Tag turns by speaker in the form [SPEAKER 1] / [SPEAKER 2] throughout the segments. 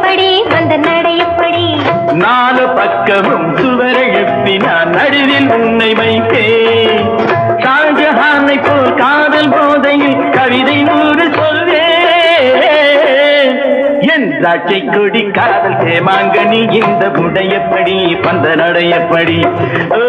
[SPEAKER 1] எப்படி? வந்த நடை எப்படி?
[SPEAKER 2] நாலு பக்கமும் சுவரை எழுப்பி நான் நடுவில் உன்னை வைத்தேன். ஷாஜஹானை போல் காதல் போதையில் கவிதை நூறு சொல்வேன். என் திராட்சை கொடி காதல் சேமாங்கனி இந்த புடையப்படி பந்த நடையப்படி ஓ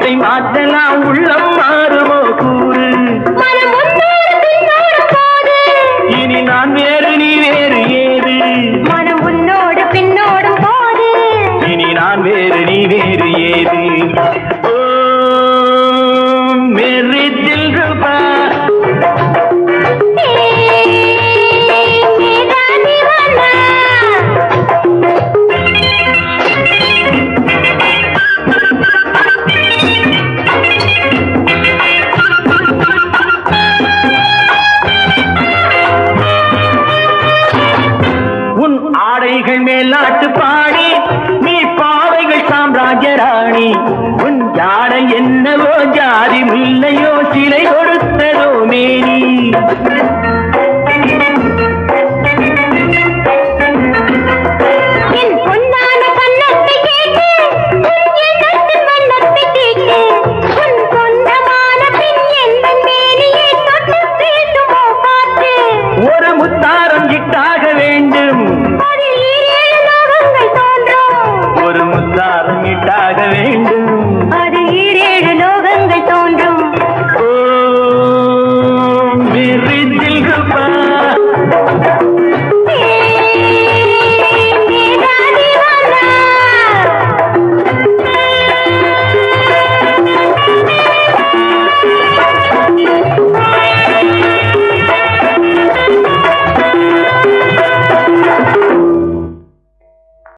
[SPEAKER 2] மாற்றலாம் மாற்றலாம் உள்ளம் என்னவோ ஜாதி முல்லையோ சிலை